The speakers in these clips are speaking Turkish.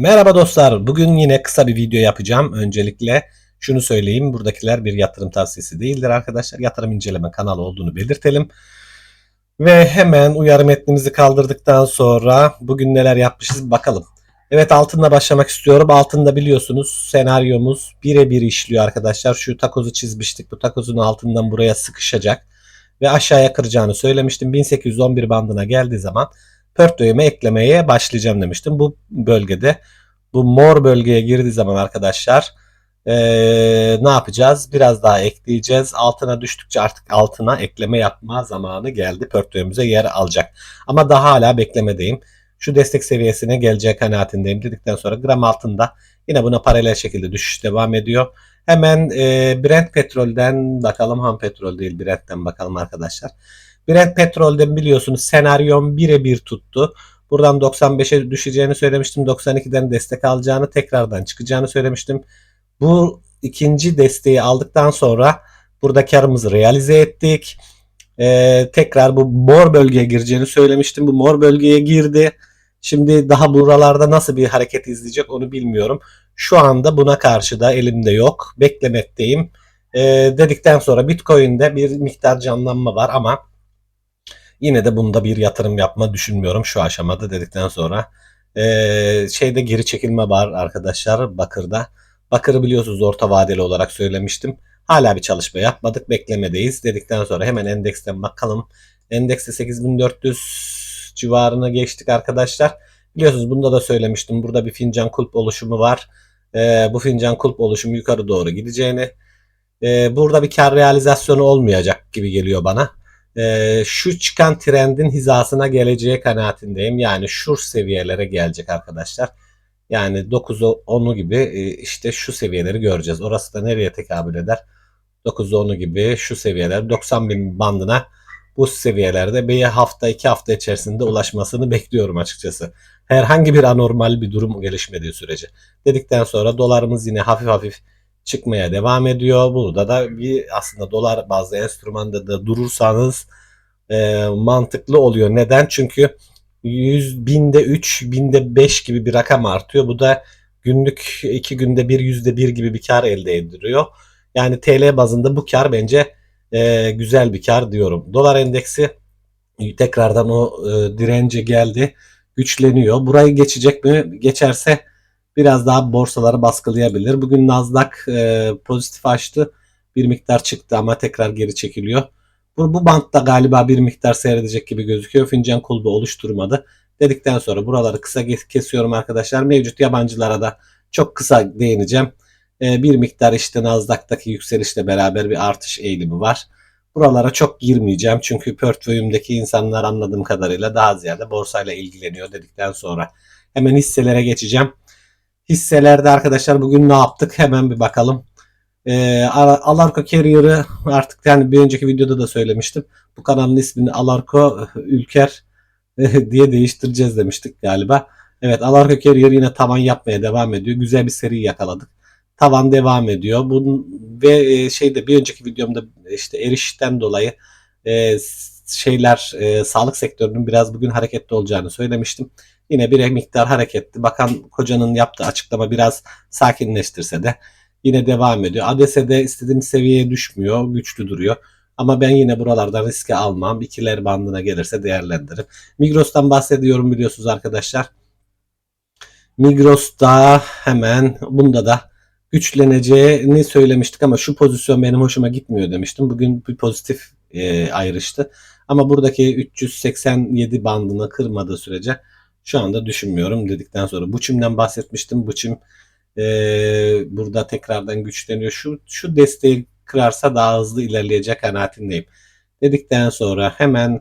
Merhaba dostlar. Bugün yine kısa bir video yapacağım. Öncelikle şunu söyleyeyim. Buradakiler bir yatırım tavsiyesi değildir arkadaşlar. Yatırım inceleme kanalı olduğunu belirtelim. Ve hemen uyarı metnimizi kaldırdıktan sonra bugün neler yapmışız bakalım. Evet altınla başlamak istiyorum. Altında biliyorsunuz senaryomuz birebir işliyor arkadaşlar. Şu takozu çizmiştik. Bu takozun altından buraya sıkışacak. Ve aşağıya kıracağını söylemiştim. 1811 bandına geldiği zaman portföyüme eklemeye başlayacağım demiştim. Bu bölgede bu mor bölgeye girdiği zaman arkadaşlar ee, ne yapacağız? Biraz daha ekleyeceğiz. Altına düştükçe artık altına ekleme yapma zamanı geldi. Portföyümüze yer alacak. Ama daha hala beklemedeyim. Şu destek seviyesine geleceği kanaatindeyim dedikten sonra gram altında yine buna paralel şekilde düşüş devam ediyor. Hemen e, Brent petrolden bakalım. Ham petrol değil Brent'ten bakalım arkadaşlar. Brent petrolden biliyorsunuz senaryom birebir tuttu. Buradan 95'e düşeceğini söylemiştim. 92'den destek alacağını tekrardan çıkacağını söylemiştim. Bu ikinci desteği aldıktan sonra burada karımızı realize ettik. Ee, tekrar bu mor bölgeye gireceğini söylemiştim. Bu mor bölgeye girdi. Şimdi daha buralarda nasıl bir hareket izleyecek onu bilmiyorum. Şu anda buna karşı da elimde yok. Beklemekteyim. Ee, dedikten sonra Bitcoin'de bir miktar canlanma var ama Yine de bunda bir yatırım yapma düşünmüyorum şu aşamada dedikten sonra. Ee, şeyde geri çekilme var arkadaşlar Bakır'da. Bakır'ı biliyorsunuz orta vadeli olarak söylemiştim. Hala bir çalışma yapmadık. Beklemedeyiz dedikten sonra hemen endeksten bakalım. Endekste 8400 civarına geçtik arkadaşlar. Biliyorsunuz bunda da söylemiştim. Burada bir fincan kulp oluşumu var. Ee, bu fincan kulp oluşumu yukarı doğru gideceğini. Ee, burada bir kar realizasyonu olmayacak gibi geliyor bana e, şu çıkan trendin hizasına geleceği kanaatindeyim. Yani şu seviyelere gelecek arkadaşlar. Yani 9'u 10'u gibi e, işte şu seviyeleri göreceğiz. Orası da nereye tekabül eder? 9'u 10'u gibi şu seviyeler 90 bin bandına bu seviyelerde bir hafta iki hafta içerisinde ulaşmasını bekliyorum açıkçası. Herhangi bir anormal bir durum gelişmediği sürece. Dedikten sonra dolarımız yine hafif hafif çıkmaya devam ediyor. Burada da bir aslında dolar bazı enstrümanda da durursanız e, mantıklı oluyor. Neden? Çünkü 100 binde 3, binde 5 gibi bir rakam artıyor. Bu da günlük 2 günde bir yüzde bir gibi bir kar elde ediliyor. Yani TL bazında bu kar bence e, güzel bir kar diyorum. Dolar endeksi tekrardan o e, dirence geldi. Güçleniyor. Burayı geçecek mi? Geçerse biraz daha borsaları baskılayabilir. Bugün Nasdaq e, pozitif açtı. Bir miktar çıktı ama tekrar geri çekiliyor. Bu, bu bantta galiba bir miktar seyredecek gibi gözüküyor. Fincan kulbu oluşturmadı. Dedikten sonra buraları kısa kesiyorum arkadaşlar. Mevcut yabancılara da çok kısa değineceğim. E, bir miktar işte Nasdaq'taki yükselişle beraber bir artış eğilimi var. Buralara çok girmeyeceğim çünkü portföyümdeki insanlar anladığım kadarıyla daha ziyade borsayla ilgileniyor dedikten sonra hemen hisselere geçeceğim. Hisselerde arkadaşlar bugün ne yaptık hemen bir bakalım. E, Alarko Carrier'ı artık yani bir önceki videoda da söylemiştim. Bu kanalın ismini Alarko Ülker diye değiştireceğiz demiştik galiba. Evet Alarko Carrier yine tavan yapmaya devam ediyor. Güzel bir seri yakaladık. Tavan devam ediyor. Bunun ve e, şeyde bir önceki videomda işte erişten dolayı e, şeyler e, sağlık sektörünün biraz bugün hareketli olacağını söylemiştim. Yine bir miktar hareketli. Bakan kocanın yaptığı açıklama biraz sakinleştirse de yine devam ediyor. ADS'de istediğim seviyeye düşmüyor. Güçlü duruyor. Ama ben yine buralardan riske almam. İkiler bandına gelirse değerlendiririm. Migros'tan bahsediyorum biliyorsunuz arkadaşlar. Migros'ta hemen bunda da güçleneceğini söylemiştik ama şu pozisyon benim hoşuma gitmiyor demiştim. Bugün bir pozitif e, ayrıştı. Ama buradaki 387 bandını kırmadığı sürece şu anda düşünmüyorum dedikten sonra. Buçim'den bahsetmiştim. Buçim e, burada tekrardan güçleniyor. Şu, şu desteği kırarsa daha hızlı ilerleyecek kanaatindeyim. Dedikten sonra hemen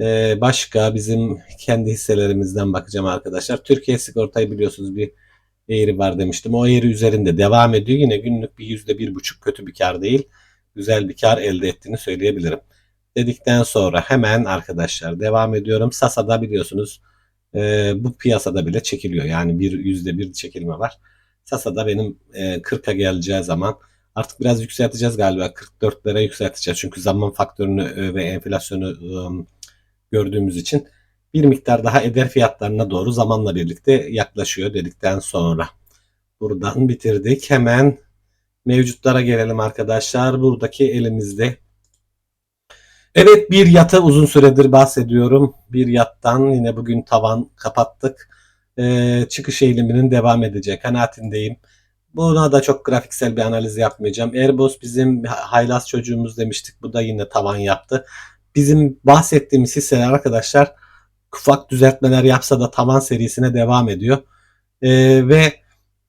e, başka bizim kendi hisselerimizden bakacağım arkadaşlar. Türkiye sigortayı biliyorsunuz bir eğri var demiştim. O eğri üzerinde devam ediyor. Yine günlük bir yüzde bir buçuk kötü bir kar değil. Güzel bir kar elde ettiğini söyleyebilirim. Dedikten sonra hemen arkadaşlar devam ediyorum. Sasa'da biliyorsunuz e, bu piyasada bile çekiliyor. Yani bir yüzde bir çekilme var. Sasa'da benim e, 40'a geleceği zaman artık biraz yükselteceğiz galiba. 44'lere yükselteceğiz. Çünkü zaman faktörünü e, ve enflasyonu e, gördüğümüz için bir miktar daha eder fiyatlarına doğru zamanla birlikte yaklaşıyor dedikten sonra. Buradan bitirdik. Hemen mevcutlara gelelim arkadaşlar. Buradaki elimizde Evet bir yatı uzun süredir bahsediyorum. Bir yattan yine bugün tavan kapattık. Ee, çıkış eğiliminin devam edecek kanaatindeyim. Buna da çok grafiksel bir analiz yapmayacağım. Airbus bizim haylaz çocuğumuz demiştik. Bu da yine tavan yaptı. Bizim bahsettiğimiz hisseler arkadaşlar ufak düzeltmeler yapsa da tavan serisine devam ediyor. Ee, ve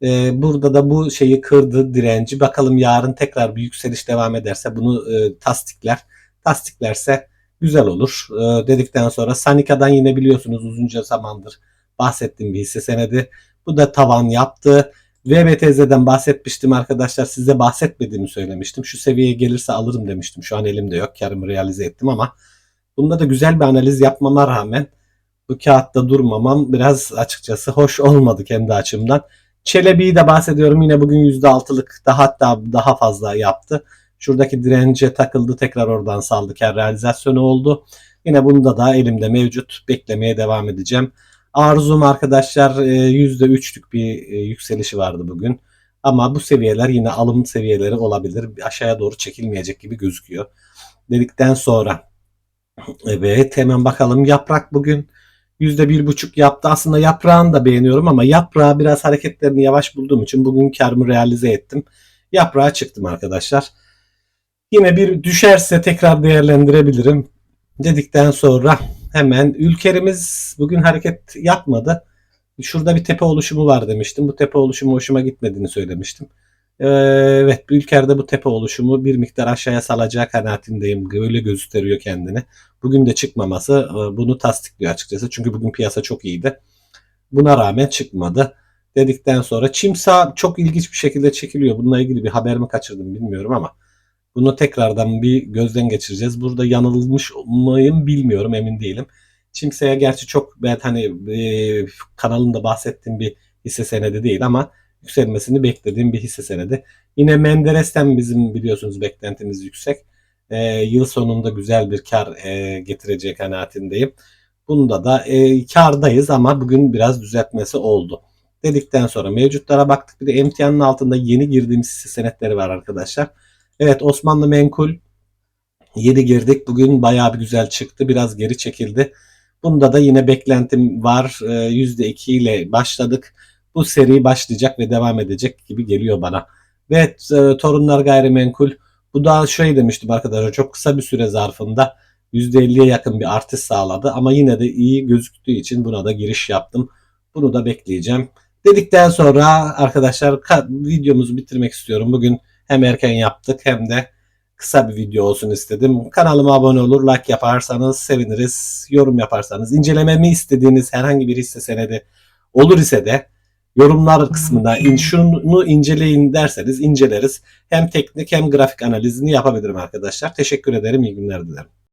e, burada da bu şeyi kırdı direnci. Bakalım yarın tekrar bir yükseliş devam ederse bunu e, tasdikler. Tasdiklerse güzel olur. E, dedikten sonra Sanika'dan yine biliyorsunuz uzunca zamandır bahsettiğim bir hisse senedi. Bu da tavan yaptı. VBTZ'den bahsetmiştim arkadaşlar. Size bahsetmediğimi söylemiştim. Şu seviyeye gelirse alırım demiştim. Şu an elimde yok. Karımı realize ettim ama bunda da güzel bir analiz yapmama rağmen bu kağıtta durmamam biraz açıkçası hoş olmadı kendi açımdan. Çelebi'yi de bahsediyorum. Yine bugün %6'lık daha hatta daha fazla yaptı. Şuradaki dirence takıldı tekrar oradan saldı. Kar realizasyonu oldu. Yine bunda da elimde mevcut. Beklemeye devam edeceğim. Arzum arkadaşlar %3'lük bir e, yükselişi vardı bugün. Ama bu seviyeler yine alım seviyeleri olabilir. Aşağıya doğru çekilmeyecek gibi gözüküyor. Dedikten sonra evet hemen bakalım yaprak bugün %1,5 yaptı. Aslında yaprağını da beğeniyorum ama yaprağı biraz hareketlerini yavaş bulduğum için bugün karımı realize ettim. Yaprağa çıktım arkadaşlar. Yine bir düşerse tekrar değerlendirebilirim. Dedikten sonra hemen ülkerimiz bugün hareket yapmadı. Şurada bir tepe oluşumu var demiştim. Bu tepe oluşumu hoşuma gitmediğini söylemiştim. Ee, evet Ülker'de bu tepe oluşumu bir miktar aşağıya salacağı kanaatindeyim. Öyle gösteriyor kendini. Bugün de çıkmaması e, bunu tasdikliyor açıkçası. Çünkü bugün piyasa çok iyiydi. Buna rağmen çıkmadı. Dedikten sonra Çimsa çok ilginç bir şekilde çekiliyor. Bununla ilgili bir haber mi kaçırdım bilmiyorum ama bunu tekrardan bir gözden geçireceğiz. Burada yanılmış mıyım bilmiyorum emin değilim. Çimsa'ya gerçi çok ben hani e, kanalında bahsettiğim bir hisse senedi değil ama yükselmesini beklediğim bir hisse senedi. Yine Menderes'ten bizim biliyorsunuz beklentimiz yüksek. E, yıl sonunda güzel bir kar e, getirecek kanaatindeyim. Bunda da e, kardayız ama bugün biraz düzeltmesi oldu. Dedikten sonra mevcutlara baktık. Bir de emtianın altında yeni girdiğimiz hisse senetleri var arkadaşlar. Evet Osmanlı Menkul 7 girdik. Bugün bayağı bir güzel çıktı. Biraz geri çekildi. Bunda da yine beklentim var. %2 ile başladık. Bu seri başlayacak ve devam edecek gibi geliyor bana. Ve e, Torunlar Gayrimenkul bu da şöyle demiştim arkadaşlar çok kısa bir süre zarfında %50'ye yakın bir artış sağladı ama yine de iyi gözüktüğü için buna da giriş yaptım. Bunu da bekleyeceğim. Dedikten sonra arkadaşlar videomuzu bitirmek istiyorum. Bugün hem erken yaptık hem de kısa bir video olsun istedim. Kanalıma abone olur, like yaparsanız seviniriz. Yorum yaparsanız, incelememi istediğiniz herhangi bir hisse senedi olur ise de yorumlar kısmında in, şunu inceleyin derseniz inceleriz. Hem teknik hem grafik analizini yapabilirim arkadaşlar. Teşekkür ederim. İyi günler dilerim.